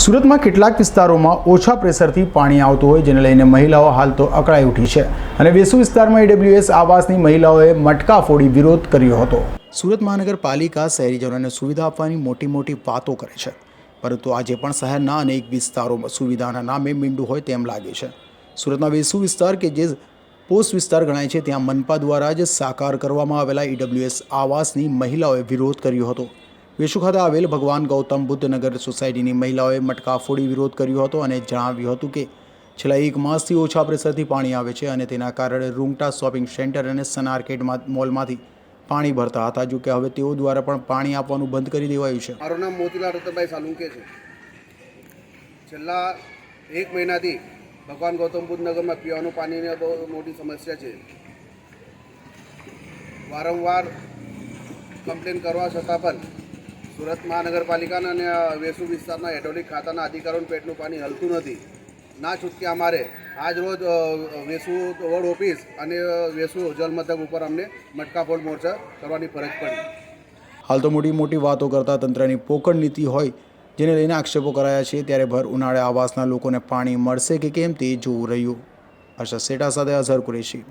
સુરતમાં કેટલાક વિસ્તારોમાં ઓછા પ્રેશરથી પાણી આવતું હોય જેને લઈને મહિલાઓ હાલ તો અકળાઈ ઉઠી છે. અને વેસુ વિસ્તારમાં ઈડબ્લ્યુએસ આવાસની મહિલાઓએ મટકા ફોડી વિરોધ કર્યો હતો. સુરત મહાનગરપાલિકા શહેરીજનોને સુવિધા આપવાની મોટી મોટી વાતો કરે છે. પરંતુ આજે પણ શહેરના અનેક વિસ્તારોમાં સુવિધાના નામે મીંડું હોય તેમ લાગે છે. સુરતના વેસુ વિસ્તાર કે જે પોસ્ટ વિસ્તાર ગણાય છે, ત્યાં મનપા દ્વારા જ સાકાર કરવામાં આવેલા ઈડબ્લ્યુએસ આવાસની મહિલાઓએ વિરોધ કર્યો હતો. વેસુ ખાતે આવેલ ભગવાન ગૌતમ બુદ્ધ નગર સોસાયટીની મહિલાઓએ મટકા ફોડી વિરોધ કર્યો હતો અને જણાવ્યું હતું કે છેલ્લા એક માસથી ઓછા પ્રેશરથી પાણી આવે છે અને તેના કારણે રૂંગટા શોપિંગ સેન્ટર અને સનાર્કેટમાં મોલમાંથી પાણી ભરતા હતા. જો કે હવે તેઓ દ્વારા પણ પાણી આપવાનું બંધ કરી દેવાયું છે. મારું નામ મોતીલાલ રતનભાઈ સાલુંકે છે. છેલ્લા એક મહિનાથી ભગવાન ગૌતમ બુદ્ધ નગરમાં પીવાનું પાણીની બહુ મોટી સમસ્યા છે. વારંવાર કમ્પ્લેન કરવા છતાં પણ સુરત મહાનગરપાલિકાના અને વેસુ વિસ્તારના હેડોલિક ખાતાના અધિકારીઓનું પેટનું પાણી હલતું નથી. ના છૂટકે અમારે રોજ વેસુ વોર્ડ ઓફિસ અને વેસુ જલમથક ઉપર અમને મટકાફોડ મોરચા કરવાની ફરજ પડી. હાલ તો મોટી મોટી વાતો કરતા તંત્રની પોકળ નીતિ હોય, જેને લઈને આક્ષેપો કરાયા છે, ત્યારે ભર ઉનાળે આવાસના લોકોને પાણી મળશે કે કેમ તે જોવું રહ્યું. હર્ષદ સેટા સાથે અઝહર કુરેશી.